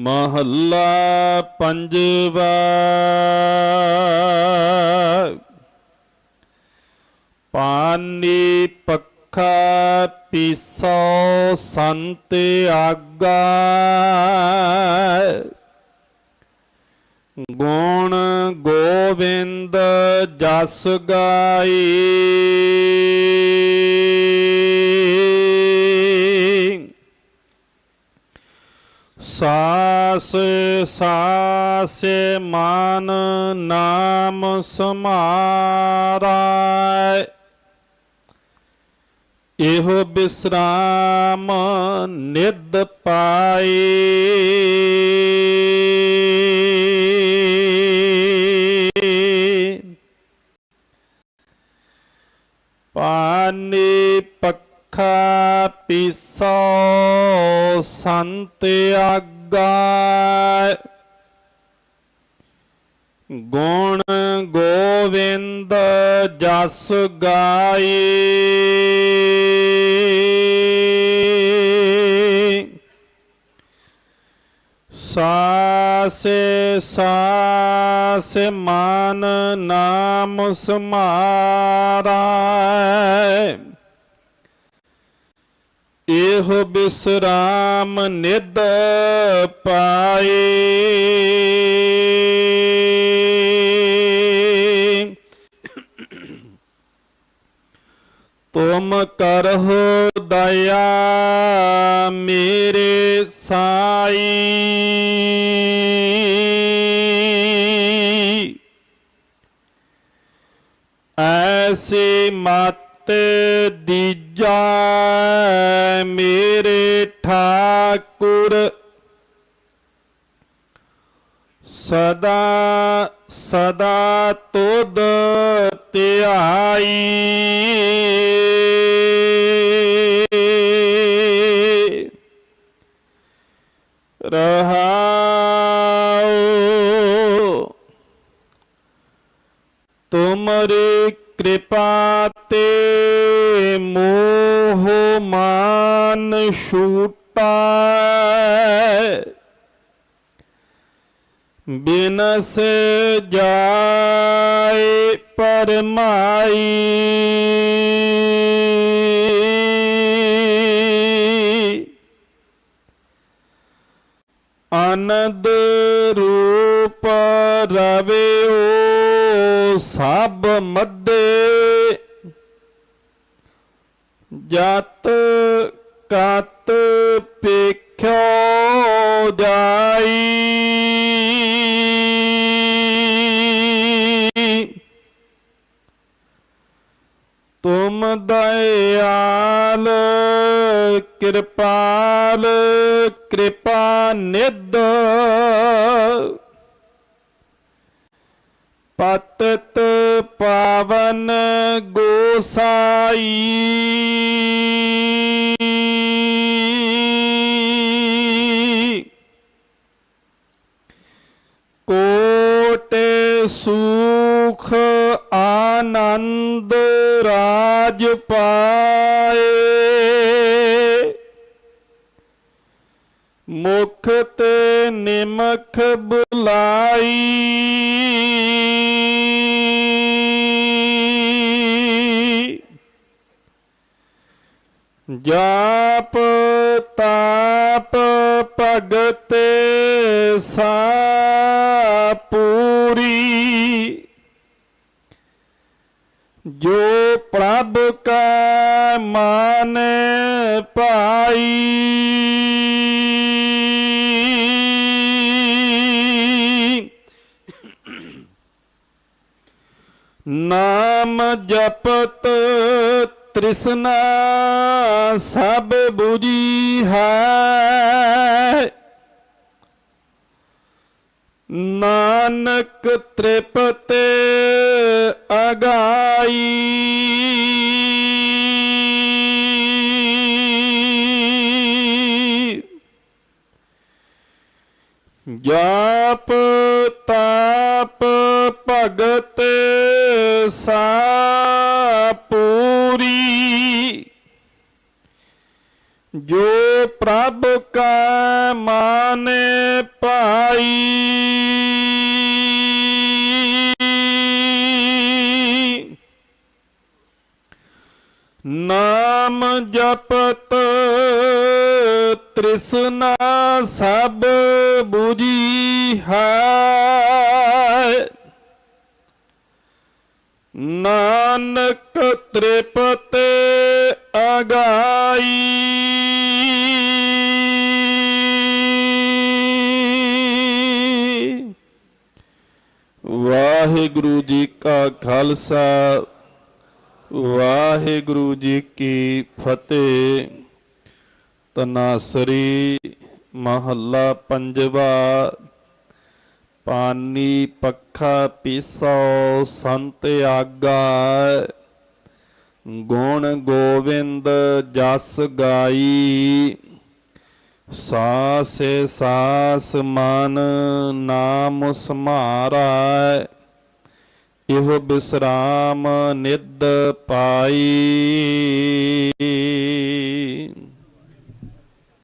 ਮਹੱਲਾ ਪੰਜਵਾ। ਪਾਨੀ ਪੱਖਾ ਪੀਸੋ ਸੰਤ ਆਗਾ। ਗੁਣ ਗੋਬਿੰਦ ਜਸ ਗਾਈ। ਸਾਸ ਸਾਸ ਮਾਨ ਨਾਮ ਸਮਾਰਾ ਇਹੋ ਬਿਸਰਾਮ ਨਿਦ ਪਾਈ। ਪਾਨੀ ਪੱਖਾ ਪੀਸੋ ਸੰਤ ਆਗਾ ਗੁਣ ਗੋਵਿੰਦ ਜਸ ਗਾਈ। ਸਾਸੇ ਸਾਸ ਮਾਨ ਨਾਮ ਸਮਾਰਾ। ਇਹੋ ਬਿਸਰਾਮ ਨਿਦ ਪਾਏ। ਤੁਮ ਕਰਹੁ ਦਇਆ ਮੇਰੇ ਸਾਈ। ਐਸੀ ਮਤ ਦੀਜਾ ਮੇਰੇ ਠਾਕੁਰ। ਸਦਾ ਸਦਾ ਤੁਧ ਧਿਆਈ। ਰਹਾਉ ਤੁਮਰੀ ਕਿਰਪਾ ਤੇ ਮੋਹ ਮਾਨ ਛੂਟਾ। ਬਿਨਸ ਜਾਏ ਪਰਮਾਈ। ਆਨੰਦ ਰੂਪ ਰਵਿਓ ਸਭ ਮੱਦੇ। ਜਤ ਕਤ ਪੇਖਿਓ ਜਾਈ। ਤੁਮ ਦਇਆਲ ਕਿਰਪਾਲ ਕਿਰਪਾ ਨਿਧ। ਪਤਤ ਪਾਵਨ ਗੋਸਾਈ। ਕੋਟ ਸੁਖ ਆਨੰਦ ਰਾਜ ਪਾਏ। ਮੁਖ ਤੇ ਨਿਮਖ ਬੁਲਾਈ। ਜਾਪ ਤਾਪ ਭਗਤ ਸਾ ਪੂਰੀ। ਜੋ ਪ੍ਰਭ ਕਾ ਮਾਨ ਪਾਈ। ਨਾਮ ਜਪਤ ਤ੍ਰਿਸ਼ਨਾ ਸਭ 부ਜੀ ਹੈ। ਨਾਨਕ ਤ੍ਰਿਪਤੇ ਅਗਾਈ। ਜਾਪ ਤਾਪ ਭਗਤ ਸਾ ਪੂਰੀ ਜੋ ਪ੍ਰਭ ਕਾ ਮਾਨ ਪਾਈ। ਨਾਮ ਜਪਤ ਤ੍ਰਿਸ਼ਨਾ ਸਭ 부ਜੀ ਹੈ। ਨਾਨਕ ਤ੍ਰਿਪਤ ਅਗਾਈ। ਵਾਹਿਗੁਰੂ ਜੀ ਕਾ ਖਾਲਸਾ ਵਾਹਿਗੁਰੂ ਜੀ ਕੀ ਫਤਿਹ। ਤਨਾਸਰੀ ਮਹੱਲਾ ਪੰਜਵਾ ਪਾਨੀ ਪੱਖਾ ਪੀਸੋ ਸੰਤ ਆਗਾ। ਗੁਣ ਗੋਵਿੰਦ ਜਸ ਗਾਈ। ਸਾਸੇ ਸਾਸ ਮਨ ਨਾਮ ਸਮਾਰਾ। ਇਹੋ ਬਿਸਰਾਮ ਨਿਦ ਪਾਈ।